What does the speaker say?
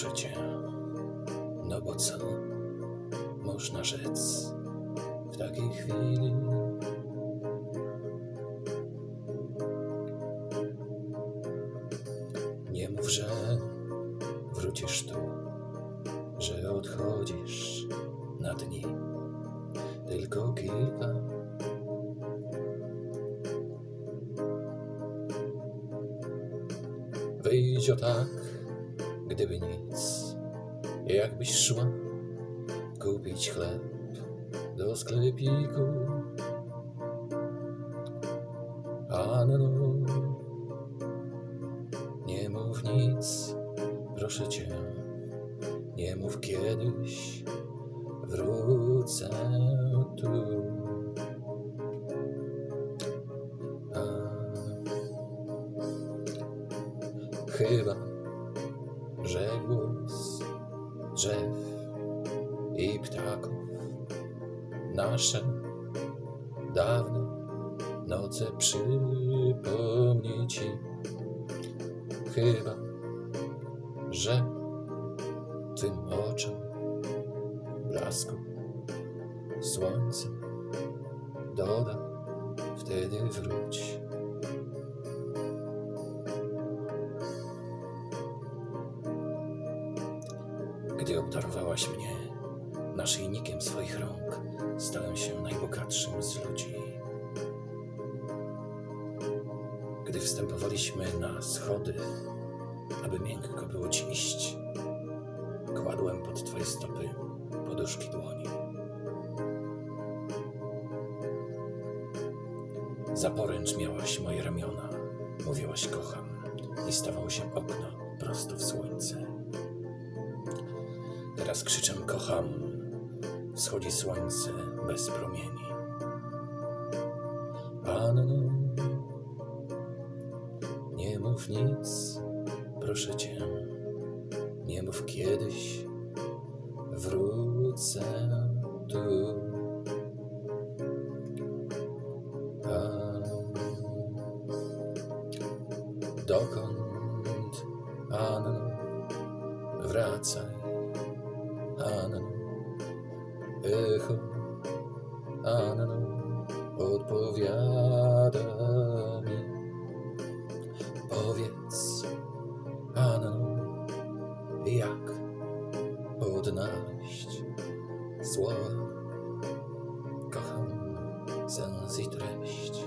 życie. No bo co można rzec w takiej chwili? Nie mów, że wrócisz tu, że odchodzisz na dni. Tylko kilka Wyjdź o tak gdyby nic, jakbyś szła kupić chleb do sklepiku. Anno, nie mów nic, proszę cię, nie mów kiedyś, wrócę tu. A, chyba, że głos drzew i ptaków nasze dawne noce przypomni ci. Chyba, że tym oczom blasku słońce doda, wtedy wróć. Gdy obdarowałaś mnie naszyjnikiem swoich rąk, stałem się najbogatszym z ludzi. Gdy wstępowaliśmy na schody, aby miękko było ci iść, kładłem pod twoje stopy poduszki dłoni. Za poręcz miałaś moje ramiona, mówiłaś kocham i stawało się okno prosto w słońce. Teraz krzyczę kocham, wschodzi słońce bez promieni. Panno, nie mów nic, proszę cię, nie mów kiedyś, wrócę tu. A dokąd, Anno, wracaj, Anno, echo, Anno, odpowiada mi. Powiedz, Anno, jak odnaleźć słowa, kocham sens i treść.